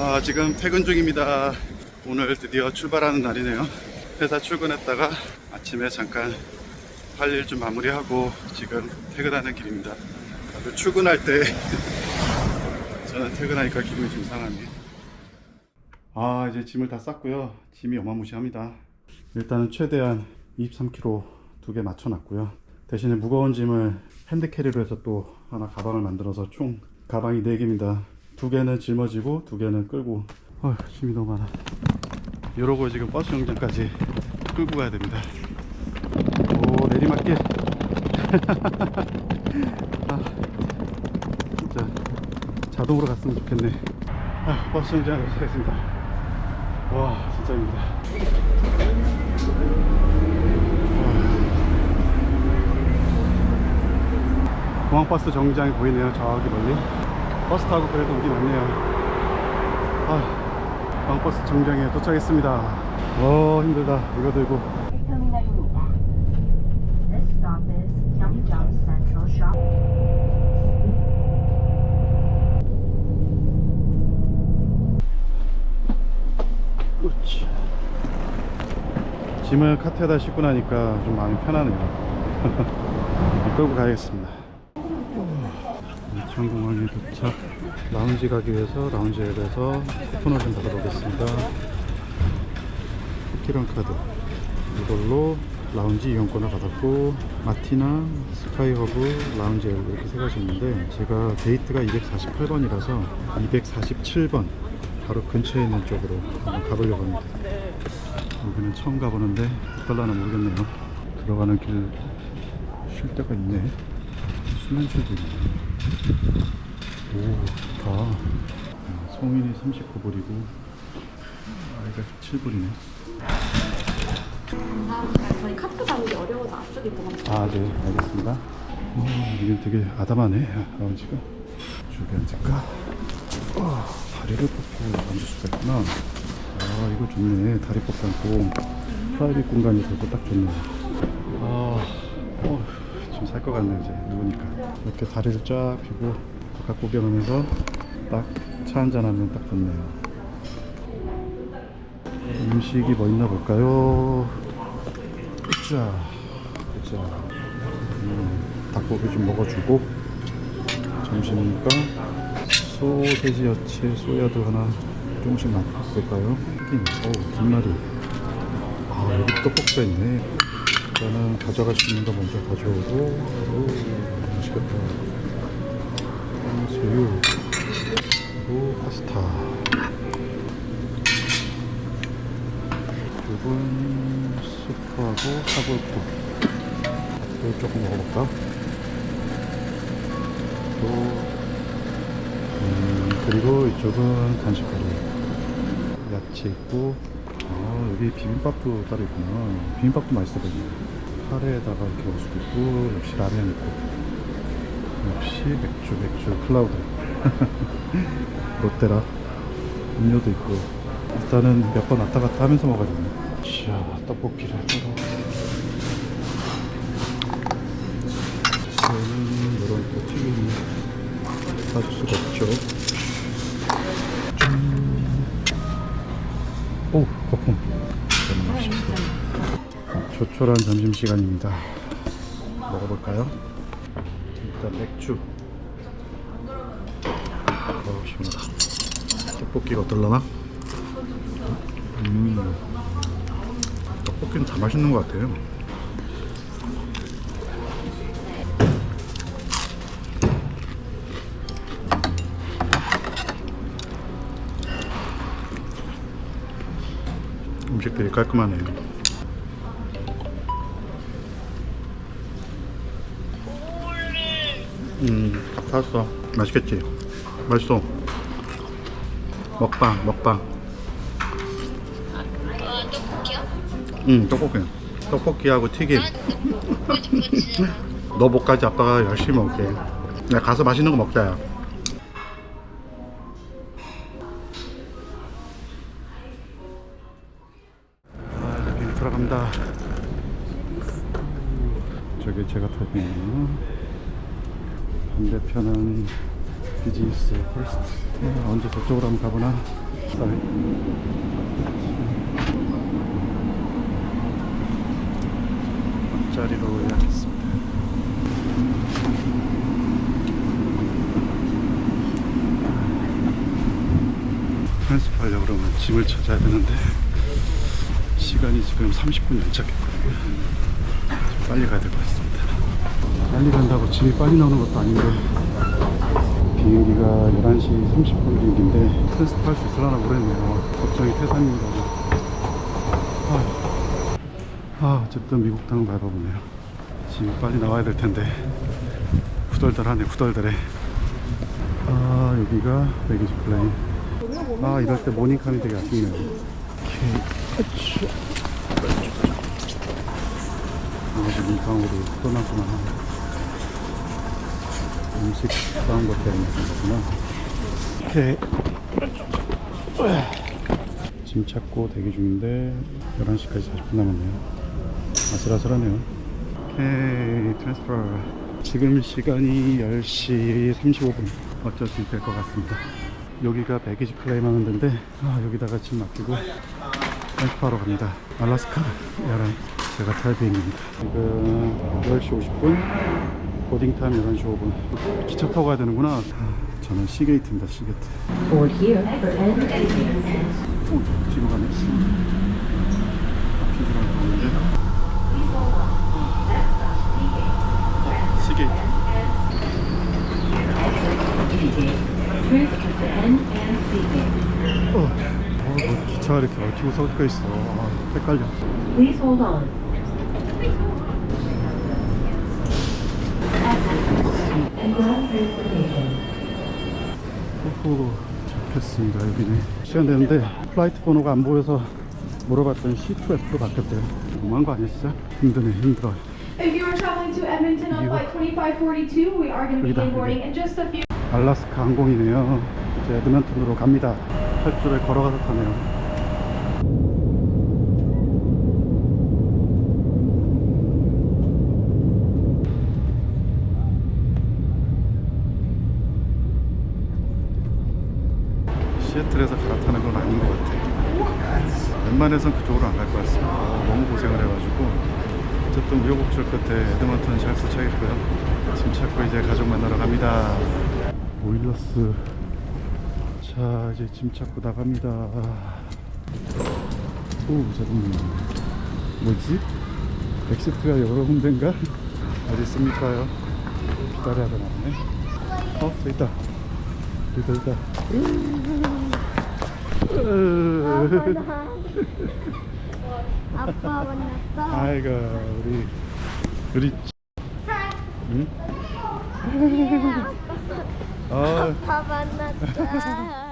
아, 지금 퇴근 중입니다. 오늘 드디어 출발하는 날이네요. 회사 출근했다가 아침에 잠깐 할 일 좀 마무리하고 지금 퇴근하는 길입니다. 다들 출근할 때 저는 퇴근하니까 기분이 좀 상하네. 아, 이제 짐을 다 쌌고요. 짐이 어마무시합니다. 일단은 최대한 23kg 두 개 맞춰놨고요. 대신에 무거운 짐을 핸드캐리로 해서 또 하나 가방을 만들어서 총 가방이 4개입니다. 두 개는 짊어지고 두 개는 끌고 어, 짐이 너무 많아. 이러고 지금 버스 정류장까지 끌고 가야 됩니다. 오 내리막길. 아, 진짜 자동으로 갔으면 좋겠네. 아, 버스 정류장에 도착했습니다. 와 진짜입니다. 공항버스 정류장이 보이네요 저기 멀리 버스 타고 그래도 오긴 왔네요. 아, 공항버스 정류장에 도착했습니다. 어 힘들다. 이거 들고. 짐을 카트에다 싣고 나니까 좀 마음이 편하네요. 끌고 가야겠습니다 인천공항에 도착 라운지 가기 위해서 라운지에 대해서 쿠폰을 좀 받아보겠습니다. 쿠키런 카드. 이걸로 라운지 이용권을 받았고 마티나 스카이허브 라운지 이렇게 세 가지 있는데 제가 데이트가 248번이라서 247번 바로 근처에 있는 쪽으로 한번 가보려고 합니다. 여기는 처음 가보는데 어떨라나 모르겠네요. 들어가는 길 쉴 데가 있네. 수면실도 있네 오 좋다 아, 성인이 39불이고 아이가 17불이네 감사합니다. 저희 카트 다루기 어려워서 앞쪽에 보면 아, 네, 알겠습니다. 오, 이게 되게 아담하네, 라운지가. 저기 앉을까? 어, 다리를 뻗고 앉을 수가 있구나. 아, 이거 좋네. 다리 뻗고 앉고, 프라이빗 공간이 있어서 딱 좋네. 좀 살 것 같네, 이제. 누우니까. 이렇게 다리를 쫙 펴고, 바깥 구경하면서 딱 차 한잔 하면 딱 좋네요. 음식이 뭐 있나 볼까요? 자, 자, 음, 닭고기 좀 먹어주고 점심이니까 소세지 야채 소야도 하나 조금씩 맛볼까요? 튀김, 오, 김말이. 아 여기 떡볶이가 있네. 일단은 가져갈 수 있는 거 먼저 가져오고, 오, 맛있겠다. 음, 새우, 그리고 파스타. 이쪽은 스프하고 사골국 또 조금 먹어볼까? 또 음, 그리고 이쪽은 간식거리 야채 있고 아 여기 비빔밥도 따로 있구나 비빔밥도 맛있어 보이네 카레에다가 이렇게 먹을 수도 있고 역시 라면 있고 역시 맥주 맥주 클라우드. 롯데라. 음료도 있고. 일단은 몇 번 왔다 갔다 하면서 먹어야겠네 자 떡볶이를 따로 저는 이런 또 튀김이 빠질 수가 없죠 짠. 오 거품 너무 조촐한 점심시간입니다 먹어볼까요? 일단 맥주 시원하다 떡볶이가 어떨라나? 음, 떡볶이는 다 맛있는 것 같아요. 음식 되게 깔끔하네요. 음, 샀어. 맛있겠지? 맛있어. 먹방, 먹방. 응, 떡볶이. 떡볶이하고 튀김. 너 못가지 아빠가 열심히 먹을게. 야, 가서 맛있는 거 먹자, 야. 아, 여기 들어갑니다. 저기 제가 타고 있는 반대편은 비즈니스 퍼스트. 어, 언제 저쪽으로 한번 가보나? Sorry. 앞자리로 예약했습니다. 편습하려고 그러면 짐을 찾아야 되는데 시간이 지금 30분 연착했거든요. 좀 빨리 가야 될 것 같습니다. 빨리 간다고 짐이 빨리 나오는 것도 아닌데 비행기가 11시 30분 비행기인데 편습할 수 있으려나 모르겠네요. 걱정이 태산입니다. 아, 아, 어쨌든 미국 땅을 밟아보네요. 짐이 빨리 나와야 될 텐데 후덜덜하네 후덜덜해. 아 여기가 백이지 플레인. 아 이럴 때 모닝캄이 되게 아쉽네요. 오케이. 아 모닝캄으로 떠났구나. 음식 싸운 것 때문에 그렇구나. 오케이. 짐 찾고 대기 중인데 11시까지 40분 남았네요. 아슬아슬하네요. 오케이, 트랜스퍼. 지금 시간이 10시 35분. 어쩔 수 있을 것 같습니다. 여기가 백이지 클레임 하는 데인데, 아, 여기다가 짐 맡기고 트랜스퍼하러 갑니다. 알라스카 에어라인. 제가 탈 비행기입니다. 지금 10시 50분. 보딩타임 11시 5분. 기차 타고 가야 되는구나. 아, 저는 시게이트입니다, 시게이트. Board here seating. 오, 뒤로 가네. 시게이트. To end and seating. 어, 어, 뭐 기차가 이렇게 얽히고 섞여 있어. 아, 헷갈려. Please hold on. 호호, 좋겠습니다. 여기네. 시간 되는데 플라이트 번호가 안 보여서 물어봤더니 C2F로 바뀌었대요. 너무한 거 아니야, 진짜? 힘드네, 힘들어. If you are traveling to Edmonton on You- flight 2542, we are going to Look at begin that, boarding in just a few 알라스카 항공이네요. 이제 에드먼튼으로 갑니다. 활주로에 걸어가서 타네요. 시애틀에서 갈아타는 건 아닌 것 같아. 웬만해선 그쪽으로 안 갈 것 같습니다. 너무 고생을 해가지고 어쨌든 우여곡절 끝에 에드먼튼 잘 도착했고요. 짐 찾고 이제 가족 만나러 갑니다. 오일러스. 자, 이제 짐 찾고 나갑니다. 오, 잠깐만. 뭐지? 엑시트가 여러 군데인가? 어디 있습니까요? 기다려야 되나네. 어, 저 있다. 있다. 아빠 만났어. 아이고, 우리, 우리, 응? 아, 아빠 만났어.